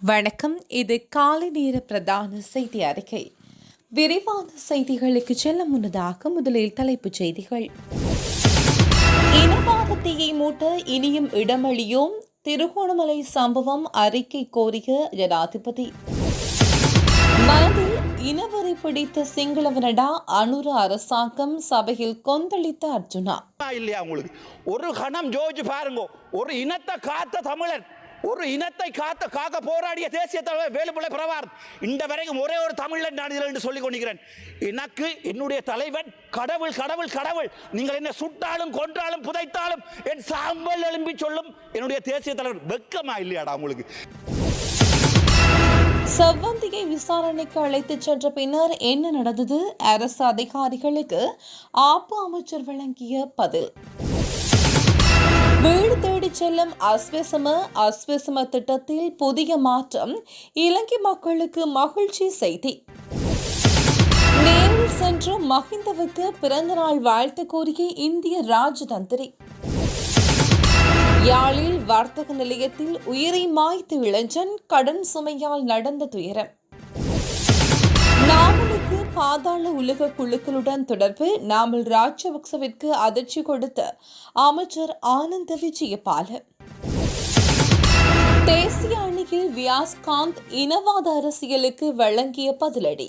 வணக்கம். இது காலை நேர பிரதான செய்தி அறிக்கை. விரிவான செய்திகளுக்கு செல்ல முன்னதாக முதலில் தலைப்புச் செய்திகள். இனவாதத்தையை மூட்ட இனியும் இடமளியோம். திருகோணமலை சம்பவம் அறிக்கை கோரிய ஜனாதிபதி. மனதில் இனவரை பிடித்த சிங்களவனடா அனுர அரசாங்கம் சபையில் கொந்தளித்த அர்ஜுனா. இல்லையா உங்களுக்கு? ஒரு கணம் ஜோஜி பாருங்க. ஒரு இனத்தை காத்த தமிழன். ஒரு இனத்தை காத்த காக்க போராடிய தேசிய தலைவர் வேலுப்பிள்ளை பிரபார் இந்த வரைக்கும் ஒரே ஒரு தமிழன் நான் இதில் என்று சொல்லிக் கொண்டிருக்கிறேன். எனக்கு என்னுடைய தலைவன் கடவுள் கடவுள் கடவுள். நீங்கள் என்ன சுட்டாலும் கொன்றாலும் புதைத்தாலும் என் சாம்பல் எழும்பி சொல்லும் என்னுடைய தேசிய தலைவர் வெக்கமா இல்லையாடா உங்களுக்கு? செவ்வந்தியை விசாரணைக்கு அழைத்துச் சென்ற பின்னர் என்ன நடந்தது? அரசு அதிகாரிகளுக்கு ஆப்பு அமைச்சர் வழங்கிய பதில். வீடு தேடி செல்லும் அஸ்வசம அஸ்வசம திட்டத்தில் புதிய மாற்றம் இலங்கை மக்களுக்கு மகிழ்ச்சி செய்தி. நேரில் சென்று மஹிந்தவுக்கு பிறந்தநாள் வாழ்த்து கூறிய இந்திய ராஜதந்திரி. யாழில் வர்த்தக நிலையத்தில் உயிரை மாய்த்து இளைஞன் கடன் சுமையால் நடந்த துயரம். நாமலுக்கு பாதாள உலக குழுக்களுடன் தொடர்பு நாமல் ராஜபக்சவிற்கு அதிர்ச்சி கொடுத்த அமைச்சர் ஆனந்த விஜயபால. தேசிய அணியில் வியாஸ்காந்த் இனவாத அரசியலுக்கு வழங்கிய பதிலடி.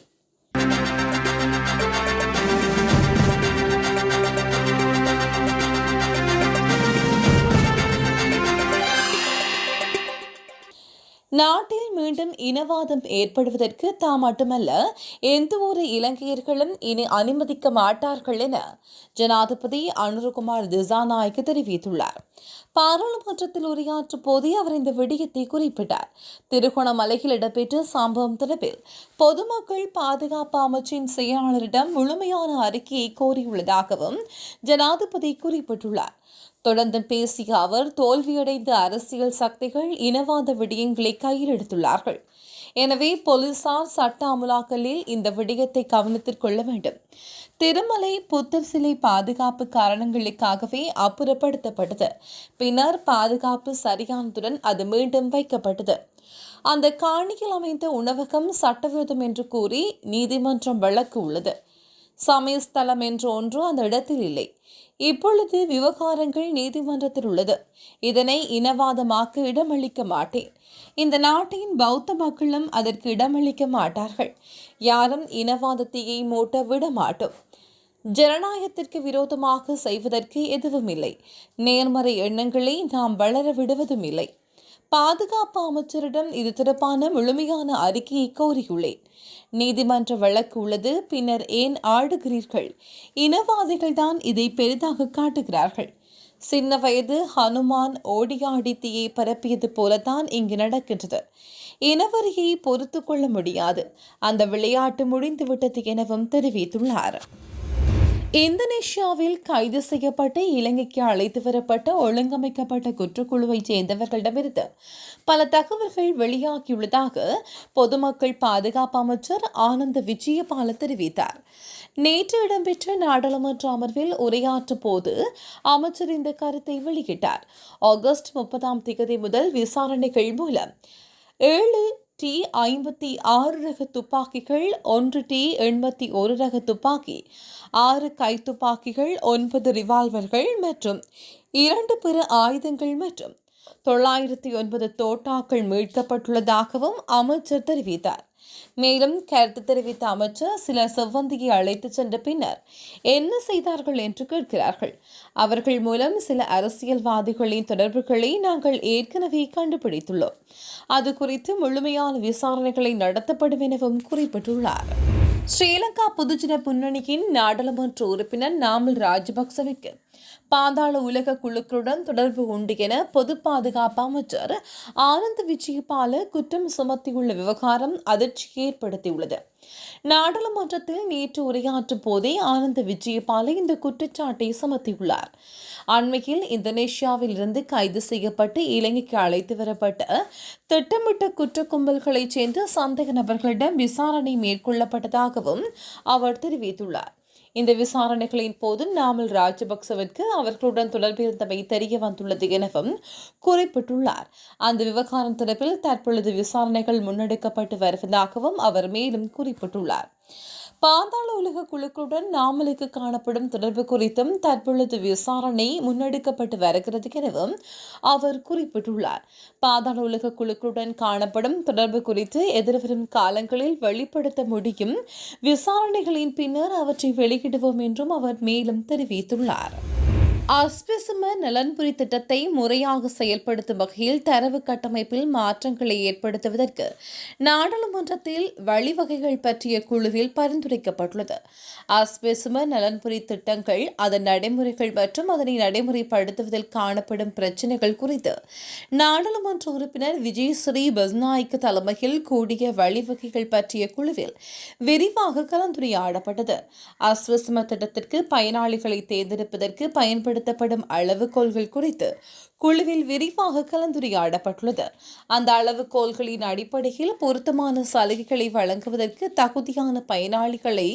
நாட்டை மீண்டும் இனவாதம் ஏற்படுவதற்கு தாம் மட்டுமல்ல எந்த ஒரு இலங்கையர்களும் இனி அனுமதிக்க மாட்டார்கள் என ஜனாதிபதி அனுருகுமார் திசாநாயக்கு தெரிவித்துள்ளார். பாராளுமன்றத்தில் உரையாற்றும் போதே அவர் இந்த விடயத்தை குறிப்பிட்டார். திருகோணமலையில் இடம்பெற்ற சம்பவம் தொடர்பில் பொதுமக்கள் பாதுகாப்பு அமைச்சின் செயலாளரிடம் முழுமையான அறிக்கையை கோரியுள்ளதாகவும் ஜனாதிபதி குறிப்பிட்டுள்ளார். தொடர்ந்து பேசிய அவர் தோல்வியடைந்த அரசியல் சக்திகள் இனவாத விடயங்களை கையில் எடுத்துள்ளார்கள். எனவே போலீசார் சட்ட அமலாக்கலில் இந்த விடயத்தை கவனத்தில் கொள்ள வேண்டும். திருமலை புத்தர் சிலை பாதுகாப்பு காரணங்களுக்காகவே அப்புறப்படுத்தப்பட்டது. பின்னர் பாதுகாப்பு சரியானதுடன் அது மீண்டும் வைக்கப்பட்டது. அந்த காணியில் அமைந்த உணவகம் சட்டவிரோதம் என்று கூறி நீதிமன்றம் வழக்கு உள்ளது. சமயஸ்தலம் என்ற ஒன்று அந்த இடத்தில் இல்லை. இப்பொழுது விவகாரங்கள் நீதிமன்றத்தில் உள்ளது. இதனை இனவாதமாக்க இடமளிக்க மாட்டேன். இந்த நாட்டின் பௌத்த மக்களும் அதற்கு இடமளிக்க மாட்டார்கள். யாரும் இனவாதத்தையை மூட்ட விட மாட்டோம். ஜனநாயகத்திற்கு விரோதமாக செய்வதற்கு எதுவும் இல்லை நேர்மறை எண்ணங்களை நாம் வளர விடுவதும் இல்லை பாதுகாப்பு அமைச்சரிடம் இது தொடர்பான முழுமையான அறிக்கையை கோரியுள்ளேன். நீதிமன்ற வழக்கு உள்ளது பின்னர் ஏன் ஆடுகிறீர்கள்? இனவாதிகள் தான் இதை பெரிதாக காட்டுகிறார்கள். சின்ன வயது ஹனுமான் ஓடியாடி தீயை பரப்பியது போலத்தான் இங்கு நடக்கின்றது. இனவரியை பொறுத்து கொள்ள முடியாது. அந்த விளையாட்டு முடிந்துவிட்டது எனவும் தெரிவித்துள்ளார். இந்தோனேஷியாவில் கைது செய்யப்பட்டு இலங்கைக்கு அழைத்து வரப்பட்ட ஒழுங்கமைக்கப்பட்ட குற்றக்குழுவைச் சேர்ந்தவர்களிடமிருந்து பல தகவல்கள் வெளியாகியுள்ளதாக பொதுமக்கள் பாதுகாப்பு அமைச்சர் ஆனந்த விஜயபால தெரிவித்தார். நேற்று இடம்பெற்ற நாடாளுமன்ற அமர்வில் உரையாற்றும் போது அமைச்சர் இந்த கருத்தை வெளியிட்டார். ஆகஸ்ட் முப்பதாம் தேதி முதல் விசாரணைகள் மூலம் ஏழு டி ஐம்பத்தி ஆறு ரக துப்பாக்கிகள் ஒன்று டி எண்பத்தி ஒரு ரக துப்பாக்கி ஆறு கைத்துப்பாக்கிகள் ஒன்பது ரிவால்வர்கள் மற்றும் இரண்டு பிற ஆயுதங்கள் மற்றும் தொள்ளாயிரத்தி ஒன்பது தோட்டாக்கள் மீட்கப்பட்டுள்ளதாகவும் அமைச்சர் தெரிவித்தார். மேலும் கருத்து தெரிவித்த அமைச்சர் சிலர் செவ்வந்தியை அழைத்து சென்ற பின்னர் என்ன செய்தார்கள் என்று கேட்கிறார்கள். அவர்கள் மூலம் சில அரசியல்வாதிகளின் தொடர்புகளை நாங்கள் ஏற்கனவே கண்டுபிடித்துள்ளோம். அது குறித்து முழுமையான விசாரணைகளை நடத்தப்படும் எனவும் குறிப்பிட்டுள்ளார். ஸ்ரீலங்கா பொதுஜன முன்னணியின் நாடாளுமன்ற உறுப்பினர் நாமல் ராஜபக்சவிற்கு பாதாள உலக குழுக்களுடன் தொடர்பு உண்டு என பொது பாதுகாப்பு அமைச்சர் ஆனந்த் விஜயபால குற்றம் சுமத்தியுள்ள விவகாரம் அதிர்ச்சியை ஏற்படுத்தியுள்ளது. நாடாளுமன்றத்தில் நேற்று உரையாற்றும் போதே ஆனந்த விஜயபால இந்த குற்றச்சாட்டை சுமத்தியுள்ளார். அண்மையில் இந்தோனேஷியாவில் இருந்து கைது செய்யப்பட்டு இலங்கைக்கு அழைத்து வரப்பட்ட திட்டமிட்ட குற்ற கும்பல்களைச் சேர்ந்த சந்தேக நபர்களிடம் விசாரணை மேற்கொள்ளப்பட்டதாகவும் அவர் தெரிவித்துள்ளார். இந்த விசாரணைகளின் போது நாமல் ராஜபக்சவிற்கு அவர்களுடன் தொடர்பிருந்தமை தெரிய வந்துள்ளது எனவும் குறிப்பிட்டுள்ளார். அந்த விவகாரம் தொடர்பில் தற்பொழுது விசாரணைகள் முன்னெடுக்கப்பட்டு வருவதாகவும் அவர் மேலும் குறிப்பிட்டுள்ளார். பாதாள உலக குழுக்களுடன் நாமலுக்கு காணப்படும் தொடர்பு குறித்தும் தற்பொழுது விசாரணை முன்னெடுக்கப்பட்டு வருகிறது எனவும் அவர் குறிப்பிட்டுள்ளார். பாதாள உலக குழுக்களுடன் காணப்படும் தொடர்பு குறித்து எதிர்வரும் காலங்களில் வெளிப்படுத்த முடியும். விசாரணைகளின் பின்னர் அவற்றை வெளியிடுவோம் என்றும் அவர் மேலும் தெரிவித்துள்ளார். அஸ்பிசும நலன்புரி திட்டத்தை முறையாக செயல்படுத்தும் வகையில் தரவு கட்டமைப்பில் மாற்றங்களை ஏற்படுத்துவதற்கு நாடாளுமன்றத்தில் வழிவகைகள் பற்றிய குழுவில் பரிந்துரைக்கப்பட்டுள்ளது. அஸ்பிசும நலன்புரி திட்டங்கள் அதன் நடைமுறைகள் மற்றும் அதனை நடைமுறைப்படுத்துவதில் காணப்படும் பிரச்சினைகள் குறித்து நாடாளுமன்ற உறுப்பினர் விஜய் ஸ்ரீ பஸ்நாய்க்கு தலைமையில் கூடிய வழிவகைகள் பற்றிய குழுவில் விரிவாக கலந்துரையாடப்பட்டது. அஸ்விசும திட்டத்திற்கு பயனாளிகளை தேர்ந்தெடுப்பதற்கு பயன்படுத்த பயன்படுத்தப்படும் அளவுகோல்கள் குறித்து குழுவில் விரிவாக கலந்துரையாடப்பட்டுள்ளது. அந்த அளவுகோல்களின் அடிப்படையில் பொருத்தமான சலுகைகளை வழங்குவதற்கு தகுதியான பயனாளிகளை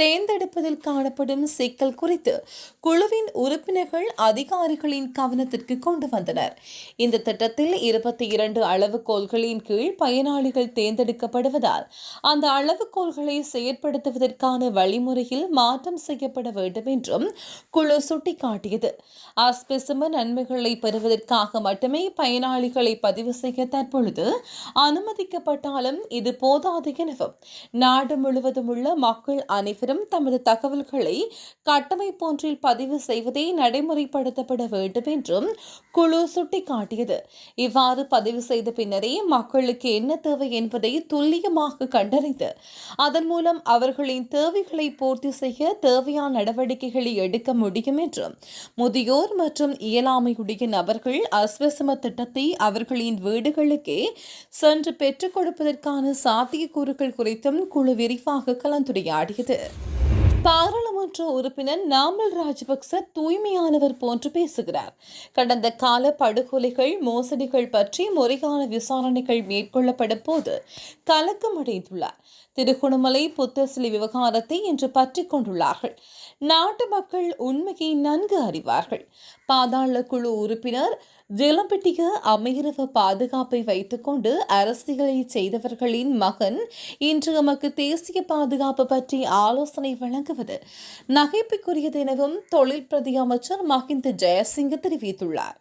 தேர்ந்தெடுப்பதில் காணப்படும் சிக்கல் குறித்து குழுவின் உறுப்பினர்கள் அதிகாரிகளின் கவனத்திற்கு கொண்டு வந்தனர். இந்த திட்டத்தில் இருபத்தி இரண்டு அளவுகோல்களின் கீழ் பயனாளிகள் தேர்ந்தெடுக்கப்படுவதால் அந்த அளவுகோல்களை செயற்படுத்துவதற்கான வழிமுறையில் மாற்றம் செய்யப்பட வேண்டும் என்றும் குழு சுட்டிக்காட்டியது. ஆஸ்பெசும நன்மைகளை பெறுவதற்காக மட்டுமே பயனாளிகளை பதிவு செய்ய தற்பொழுது அனுமதிக்கப்பட்டாலும் இது போதாது எனவும் நாடு முழுவதும் உள்ள மக்கள் அனைவரும் தமது தகவல்களை கட்டமைப்பொன்றில் பதிவு செய்வதே நடைமுறைப்படுத்தப்பட வேண்டும் என்றும் குழு சுட்டிக்காட்டியது. இவ்வாறு பதிவு செய்த பின்னரே மக்களுக்கு என்ன தேவை என்பதை துல்லியமாக கண்டறிந்து அதன் மூலம் அவர்களின் தேவைகளை பூர்த்தி செய்ய தேவையான நடவடிக்கைகளை எடுக்க முடியும் என்றும் முதியோர் மற்றும் இயலாமையுடைய நபர்கள் அஸ்வசம திட்டத்தை அவர்களின் வீடுகளுக்கே சென்று பெற்றுக் கொடுப்பதற்கான சாத்தியக்கூறுகள் குறித்தும் குழு விரிவாக கலந்துரையாடியது. பாராளுமன்ற உறுப்பினர் நாமல் ராஜபக்ச தூய்மையானவர் போன்று பேசுகிறார். கடந்த கால படுகொலைகள் மோசடிகள் பற்றி முறையான விசாரணைகள் மேற்கொள்ளப்படும் போது கலக்கமடைந்துள்ளார். திருகோணமலை புத்தசிலி விவகாரத்தை இன்று பற்றி கொண்டுள்ளார்கள். நாட்டு மக்கள் உண்மையை நன்கு அறிவார்கள். பாதாள குழு உறுப்பினர் ஜெலம்பெட்டிக அமைரவ பாதுகாப்பை வைத்துக்கொண்டு அரசியலை செய்தவர்களின் மகன் இன்று நமக்கு தேசிய பாதுகாப்பு பற்றி ஆலோசனை வழங்குவது நகைப்புக்குரியது எனவும் தொழில் பிரதி அமைச்சர் மஹிந்த ஜெயசிங்க தெரிவித்துள்ளார்.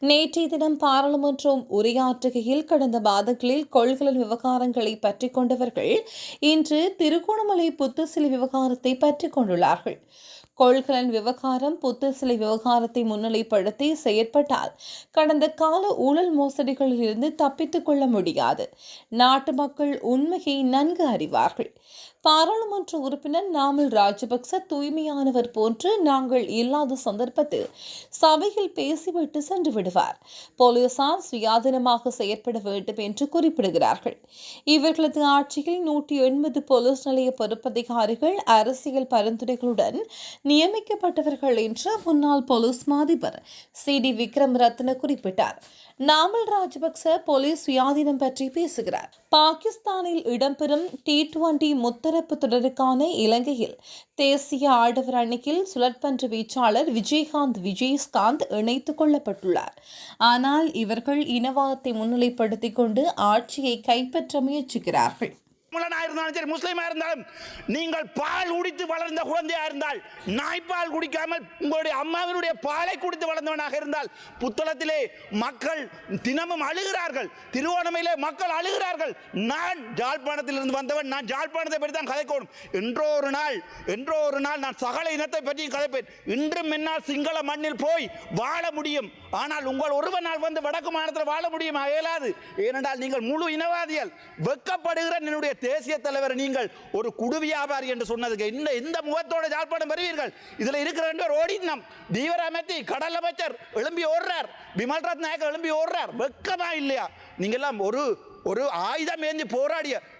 நேற்றைய தினம் பாராளுமன்றம் உரையாற்றுகையில் கடந்த மாதங்களில் கொள்கலன் விவகாரங்களை பற்றிக் கொண்டவர்கள் இன்று திருகோணமலை புத்துசிலை விவகாரத்தை பற்றிக் கொண்டுள்ளார்கள். கொள்கலன் விவகாரம் புத்த சிலை விவகாரத்தை முன்னிலைப்படுத்தி செயற்பட்டால் கடந்த கால ஊழல் மோசடிகளில் இருந்து தப்பித்துக் கொள்ள முடியாது. நாட்டு மக்கள் உண்மையை நன்கு அறிவார்கள். பாராளுமன்ற உறுப்பினர் நாமல் ராஜபக்ச தூய்மையானவர் போன்று நாங்கள் இல்லாத சந்தர்ப்பத்தில் சபையில் பேசிவிட்டு சென்று விடுவார். போலீசார் சுயாதீனமாக செயற்பட வேண்டும் என்று குறிப்பிடுகிறார்கள். இவர்களது ஆட்சியில் நூற்றி எண்பது போலீஸ் நிலைய பொறுப்பதிகாரிகள் அரசியல் பரிந்துரைகளுடன் நியமிக்கப்பட்டவர்கள் என்று முன்னாள் போலீஸ் மாதிபர் சி. டி. விக்ரம் ரத்ன குறிப்பிட்டார். நாமல் ராஜபக்ச போலீஸ் சுயாதீனம் பற்றி பேசுகிறார். பாகிஸ்தானில் இடம்பெறும் டி டுவெண்டி முத்தரப்பு தொடருக்கான இலங்கையில் தேசிய ஆடவர் அணியில் சுழற்பந்து வீச்சாளர் விஜயகாந்த் விஜயஸ்காந்த் இணைத்துக் கொள்ளப்பட்டுள்ளார். ஆனால் இவர்கள் இனவாதத்தை முன்னிலைப்படுத்திக் கொண்டு ஆட்சியை கைப்பற்ற முயற்சிக்கிறார்கள். தமிழனா இருந்தாலும் சரி முஸ்லீமா இருந்தாலும் நீங்கள் பால் குடித்து வளர்ந்த குழந்தையா இருந்தால் நாய்ப்பால் குடிக்காமல் உங்களுடைய அம்மாவினுடைய பாலை குடித்து வளர்ந்தவனாக இருந்தால் புத்தளத்திலே மக்கள் தினமும் அழுகிறார்கள். திருவோணமையிலே மக்கள் அழுகிறார்கள். நான் ஜாழ்ப்பாணத்திலிருந்து வந்தவன் நான் ஜாழ்ப்பாணத்தை பற்றி தான் கதைக்கணும். என்றோ ஒரு நாள் என்றோ ஒரு நாள் நான் சகல இனத்தை பற்றி கதைப்பேன். இன்றும் என்னால் சிங்கள மண்ணில் போய் வாழ முடியும். ஆனால் உங்கள் ஒருவன் நாள் வந்து வடக்கு மாநிலத்தில் வாழ முடியுமா? இயலாது. ஏனென்றால் நீங்கள் முழு இனவாதிகள். வெக்கப்படுகிற என்னுடைய தேசிய தலைவர் நீங்கள் ஒரு குடு வியாபாரி என்று சொன்னதுக்கு இந்த இந்த முகத்தோட ஜாழ்ப்பாணம் வருவீர்கள். இதுல இருக்கிற ரெண்டு பேர் ஓடினம் தீவிரமத்தி கடல் அமைச்சர் எழும்பி ஓடுறார். விமல் ரத் எழும்பி ஓடுறார். வெக்கமா இல்லையா? நீங்கெல்லாம் ஒரு ஒரு ஆயுதம் ஏந்தி போராடிய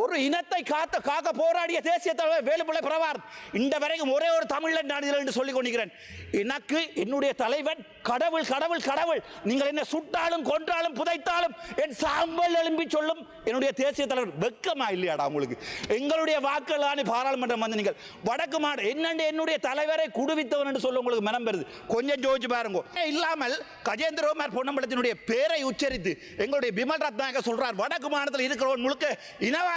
ஒரு இனத்தை காத்த காக்க போராடிய தேசிய தலைவர் வேலுப்பிள்ளை பிரபார் இந்த வரைக்கும் ஒரே ஒரு தமிழன் நான் இதில் என்று சொல்லிக் கொண்டிருக்கிறேன். எனக்கு என்னுடைய தலைவன் கடவுள் கடவுள் கடவுள் நீங்கள் என்ன சுட்டாலும் கொன்றாலும் புதைத்தாலும் என் சாம்பல் எழும்பி சொல்லும் என்னுடைய தேசிய தலைவர். வெக்கமா இல்லையாடா உங்களுக்கு? எங்களுடைய வாக்குகளான பாராளுமன்றம் வந்து நீங்கள் வடக்கு மாடு என்னண்டு என்னுடைய தலைவரை குடுவித்தவன் என்று சொல்ல உங்களுக்கு மனம் பெறுது கொஞ்சம் ஜோதிச்சு பாருங்க. இல்லாமல் கஜேந்திரகுமார் பொன்னம்பலத்தினுடைய பேரை உச்சரித்து எங்களுடைய பிமல் ரத்னாக சொல்றார் வடக்கு மாநிலத்தில் இருக்கிறவன் முழுக்க இனவா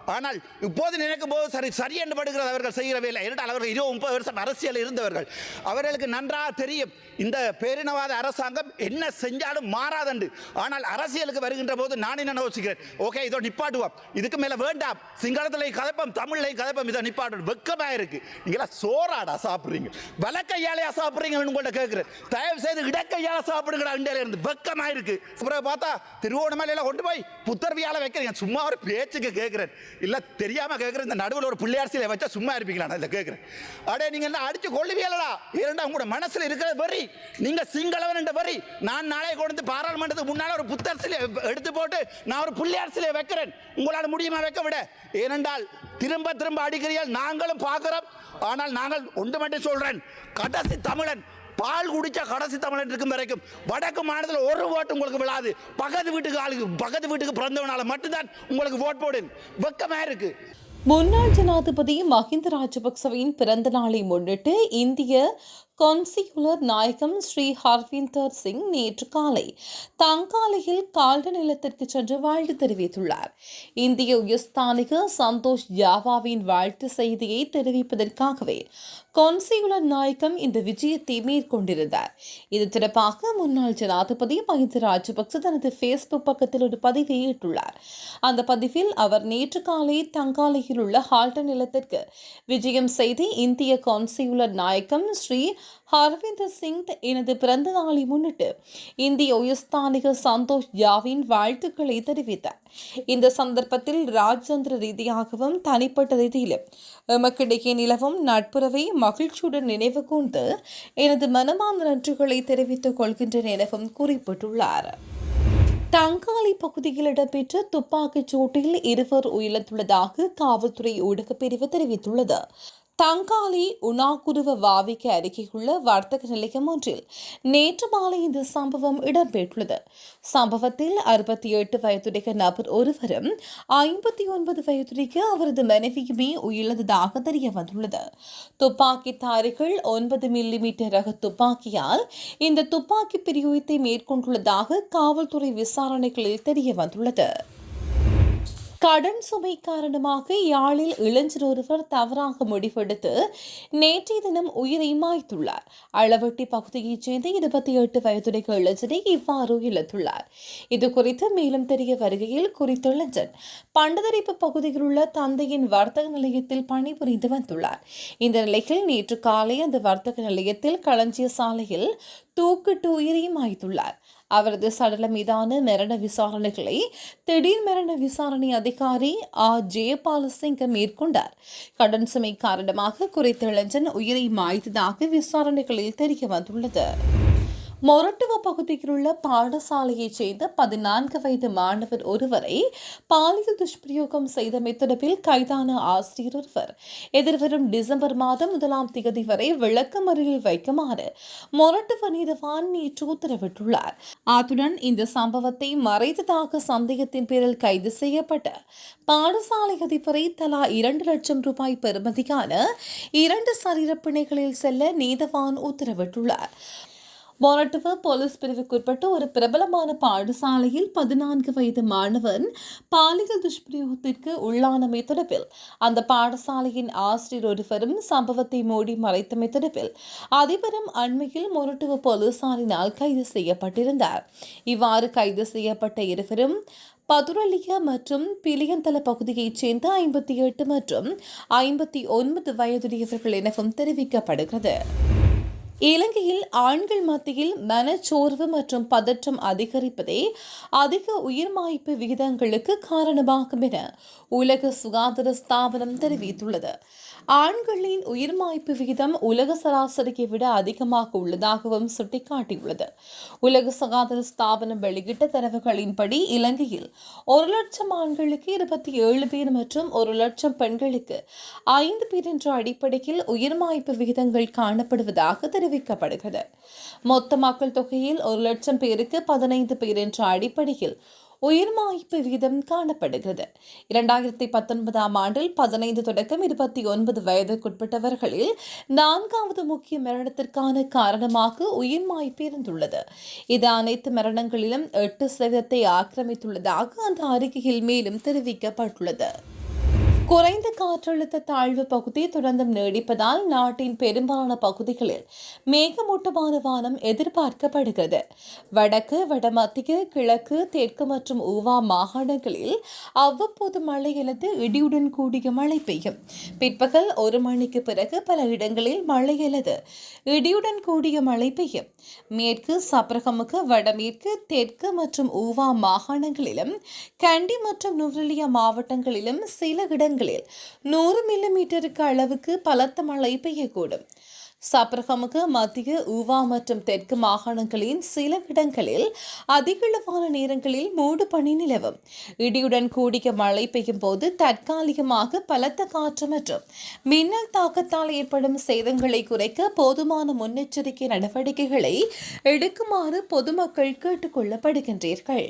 ஆனால் இப்போது நினைக்கும் போது சரி சரி என்று படுகிறது அவர்கள் செய்கிற வேலை என்றால் அவர்கள் இருபது முப்பது வருஷம் அரசியல் இருந்தவர்கள். அவர்களுக்கு நன்றாக தெரியும் இந்த பேரினவாத அரசாங்கம் என்ன செஞ்சாலும் மாறாதண்டு ஆனால் அரசியலுக்கு வருகின்ற போது நான் என்ன யோசிக்கிறேன்? ஓகே இதோ நிப்பாட்டுவோம். இதுக்கு மேலே வேண்டாம். சிங்களத்திலையும் கதப்பம் தமிழ்லையும் கதப்பம் இதை நிப்பாட்டு வெக்கமாக இருக்கு. நீங்களா சோறாடா சாப்பிட்றீங்க. வலக்கையாலையா சாப்பிட்றீங்கன்னு உங்கள்ட்ட கேட்குறேன். தயவு செய்து இடக்கையால சாப்பிடுங்கடா இந்தியால இருந்து. வெக்கமாக இருக்கு. அப்புறம் பார்த்தா திருவோணமலையில் கொண்டு போய் புத்தர்வியால் வைக்கிறீங்க. சும்மா ஒரு பேச்சுக்கு கேட்குறேன். இல்லை தெரியாமல் கேட்குற இந்த நடுவில் ஒரு பிள்ளையார் சிலை வச்சா சும்மா இருப்பீங்களா? நான் இதை கேட்குறேன் அடே நீங்கள் என்ன அடித்து கொள்ளுவீங்களா இரண்டா உங்களோட மனசில் இருக்கிற வரி. நீங்கள் சிங்களவன் என்ற வரி. நான் நாளை கொண்டு வந்து பாராளுமன்றத்துக்கு முன்னால் ஒரு புத்தர் சிலை எடுத்து போட்டு நான் ஒரு பிள்ளையார் சிலையை வைக்கிறேன். உங்களால் முடியுமா வைக்க விட? ஏனென்றால் திரும்ப திரும்ப அடிக்கிறீர்கள் நாங்களும் பார்க்குறோம். ஆனால் நாங்கள் ஒன்று மட்டும் சொல்கிறேன் கடைசி தமிழன் பால் குடிச்ச கடைசி தமிழன் இருக்கும் வரைக்கும். வடக்கு மாநிலத்தில் ஒரு ஓட்டு உங்களுக்கு விழாது. பக்கத்து வீட்டுக்கு ஆளுக்கு பக்கத்து வீட்டுக்கு பிறந்தவனால மட்டும்தான் உங்களுக்கு ஓட் போடு வெக்கமா இருக்கு. முன்னாள் ஜனாதிபதி மஹிந்த ராஜபக்சவின் பிறந்த நாளை முன்னிட்டு இந்திய கொன்சியுலர் நாயகம் ஸ்ரீ ஹர்விந்தர் சிங் நேற்று காலை தங்காலையில் கால்ட நிலத்திற்கு சென்று வாழ்த்து தெரிவித்துள்ளார். இந்திய உயர்ஸ்தானிக சந்தோஷ் ஜாவாவின் வாழ்த்து செய்தியை தெரிவிப்பதற்காகவே கொன்சியுலர் நாயகம் இந்த விஜயத்தை மேற்கொண்டிருந்தார். இது சிறப்பாக முன்னாள் ஜனாதிபதி மஹிந்த ராஜபக்ச தனது ஃபேஸ்புக் பக்கத்தில் ஒரு பதிவை இட்டுள்ளார். அந்த பதிவில் அவர் நேற்று காலை தங்காலையில் உள்ள ஹால்டன் நிலத்திற்கு விஜயம் செய்து இந்திய கான்சியுலர் நாயகம் ஸ்ரீ ஹர்விந்தர் சிங் எனது பிறந்த நாளை முன்னிட்டு இந்திய உயர்ஸ்தானிக சந்தோஷ் ஜாவின் வாழ்த்துக்களை தெரிவித்தார். இந்த சந்தர்ப்பத்தில் ராஜதந்திர ரீதியாகவும் தனிப்பட்ட ரீதியிலும் எமக்கிடையே நிலவும் நட்புறவை மகிழ்ச்சியுடன் நினைவு கூர்ந்து எனது மனமார்ந்த நன்றிகளை தெரிவித்துக் கொள்கின்றேன் எனவும் குறிப்பிட்டுள்ளார். டங்காலி பகுதியில் இடம்பெற்ற துப்பாக்கிச் சூட்டில் இருவர் உயிரிழந்துள்ளதாக காவல்துறை ஊடகப் பிரிவு தெரிவித்துள்ளது. தங்காலி உணாகுருவ வாவிக்கு அருகேயுள்ள வர்த்தக நிலையம் ஒன்றில் நேற்று மாலை இந்த சம்பவம் இடம்பெற்றுள்ளது. சம்பவத்தில் அறுபத்தி எட்டு வயதுடைய நபர் ஒருவரும் ஐம்பத்தி ஒன்பது வயதுடைய அவரது மனைவியுமே உயிரிழந்ததாக தெரிய வந்துள்ளது. துப்பாக்கிதாரிகள் ஒன்பது மில்லி மீட்டர் ரக துப்பாக்கியால் இந்த துப்பாக்கி பிரயோகத்தை மேற்கொண்டுள்ளதாக காவல்துறை விசாரணைகளில் தெரிய வந்துள்ளது. கடன் சுமை காரணமாக யாழில் இளைஞர் ஒருவர் தவறாக முடிவெடுத்து நேற்றைய தினம் உயிரை மாய்த்துள்ளார். அளவட்டி பகுதியைச் சேர்ந்த இருபத்தி எட்டு வயதுடைய இளைஞரை இவ்வாறு இழந்துள்ளார். இது குறித்து மேலும் தெரிய வருகையில் குறித்த இளைஞன் பண்டதரிப்பு பகுதியில் உள்ள தந்தையின் வர்த்தக நிலையத்தில் பணிபுரிந்து வந்துள்ளார். இந்த நிலையில் நேற்று காலை அந்த வர்த்தக நிலையத்தில் களஞ்சிய சாலையில் தூக்கிட்டு உயிரை மாய்த்துள்ளார். அவரது சடலம் மீதான மரண விசாரணைகளை திடீர் மரண விசாரணை அதிகாரி ஆ. ஜெயபால சிங்க மேற்கொண்டார். கடன் சுமை காரணமாக குறித்த இளைஞன் உயிரை மாய்த்ததாக விசாரணைகளில் தெரிய வந்துள்ளது. மொரட்டுவ பகுதியில் உள்ள பாடசாலையைச் சேர்ந்த பதினான்கு வயது மாணவர் ஒருவரை பாலியல் துஷ்பிரயோகம் செய்தமை தொடர்பில் கைதான ஆசிரியர் ஒருவர். எதிர்வரும் டிசம்பர் மாதம் முதலாம் தேதி வரை விளக்கமறியில் வைக்குமாறு மொரட்டுவ நீதவான் நேற்று உத்தரவிட்டுள்ளார். அத்துடன் இந்த சம்பவத்தை மறைத்ததாக சந்தேகத்தின் பேரில் கைது செய்யப்பட்ட பாடசாலை அதிபரை தலா இரண்டு லட்சம் ரூபாய் பெறுமதியான இரண்டு சரீரப்பிணைகளில் செல்ல நீதவான் உத்தரவிட்டுள்ளார். மொரட்டுவ போலீஸ் பிரிவுக்குட்பட்ட ஒரு பிரபலமான பாடசாலையில் பதினான்கு வயது மாணவன் பாலியல் துஷ்பிரயோகத்திற்கு உள்ளானமை தொடர்பில் அந்த பாடசாலையின் ஆசிரியர் ஒருவரும் சம்பவத்தை மூடி மறைத்தமை தொடர்பில் அதிபரும் அண்மையில் மொரட்டுவ போலீசாரினால் கைது செய்யப்பட்டிருந்தார். இவ்வாறு கைது செய்யப்பட்ட இருவரும் பதுரலிய மற்றும் பிலியந்தல பகுதியைச் சேர்ந்த ஐம்பத்தி எட்டு மற்றும் ஐம்பத்தி ஒன்பது வயதுடையவர்கள் எனவும் தெரிவிக்கப்படுகிறது. இலங்கையில் ஆண்கள் மத்தியில் மனச்சோர்வு மற்றும் பதற்றம் அதிகரிப்பதே அதிக உயிர் மாய்ப்பு விகிதங்களுக்கு காரணமாகும் என உலக சுகாதார ஸ்தாபனம் தெரிவித்துள்ளது. ஆண்களின் உயிர் மாய்ப்பு விகிதம் உலக சராசரியை விட அதிகமாக உள்ளதாகவும் சுட்டிக்காட்டியுள்ளது. உலக சுகாதார ஸ்தாபனம் வெளியிட்ட தரவுகளின்படி இலங்கையில் ஒரு லட்சம் ஆண்களுக்கு இருபத்தி ஏழு பேர் மற்றும் ஒரு லட்சம் பெண்களுக்கு ஐந்து பேர் என்ற அடிப்படையில் உயிர்மாய்ப்பு விகிதங்கள் காணப்படுவதாக தெரிவிக்கப்படுகிறது மொத்த மக்கள் தொகையில் ஒரு லட்சம் பேருக்கு பதினைந்து பேர் என்ற அடிப்படையில் உயிர் மாய்ப்பு விகிதம் காணப்படுகிறது. இரண்டாயிரத்தி பத்தொன்பதாம் ஆண்டில் பதினைந்து தொடக்கம் இருபத்தி ஒன்பது வயதுக்குட்பட்டவர்களில் நான்காவது முக்கிய மரணத்திற்கான காரணமாக உயிர் மாய்ப்பு இருந்துள்ளது. இது அனைத்து மரணங்களிலும் எட்டு சதவீதத்தை ஆக்கிரமித்துள்ளதாக அந்த அறிக்கையில் மேலும் தெரிவிக்கப்பட்டுள்ளது. குறைந்த காற்றழுத்த தாழ்வு பகுதி தொடர்ந்தும் நீடிப்பதால் நாட்டின் பெரும்பாலான பகுதிகளில் மேகமூட்டமான வானம் எதிர்பார்க்கப்படுகிறது. வடக்கு வடமத்திய கிழக்கு தெற்கு மற்றும் ஊவா மாகாணங்களில் அவ்வப்போது மழை அல்லது இடியுடன் கூடிய மழை பெய்யும். பிற்பகல் ஒரு மணிக்கு பிறகு பல இடங்களில் மழை அல்லது இடியுடன் கூடிய மழை பெய்யும். மேற்கு சப்ரகமுக்கு வடமேற்கு தெற்கு மற்றும் ஊவா மாகாணங்களிலும் கண்டி மற்றும் நுவரெலியா மாவட்டங்களிலும் சில இடங்கள் இடங்களில் நூறு மில்லிமீட்டருக்கு அளவுக்கு பலத்த மழை பெய்யக்கூடும். சப்ரகமுக மத்திய ஊவா மற்றும் தெற்கு மாகாணங்களின் சில இடங்களில் அதிகளவான நேரங்களில் மூடு பனி நிலவும். இடியுடன் கூடிய மழை பெய்யும் போது தற்காலிகமாக பலத்த காற்று மற்றும் மின்னல் தாக்கத்தால் ஏற்படும் சேதங்களை குறைக்க போதுமான முன்னெச்சரிக்கை நடவடிக்கைகளை எடுக்குமாறு பொதுமக்கள் கேட்டுக்கொள்ளப்படுகின்றீர்கள்.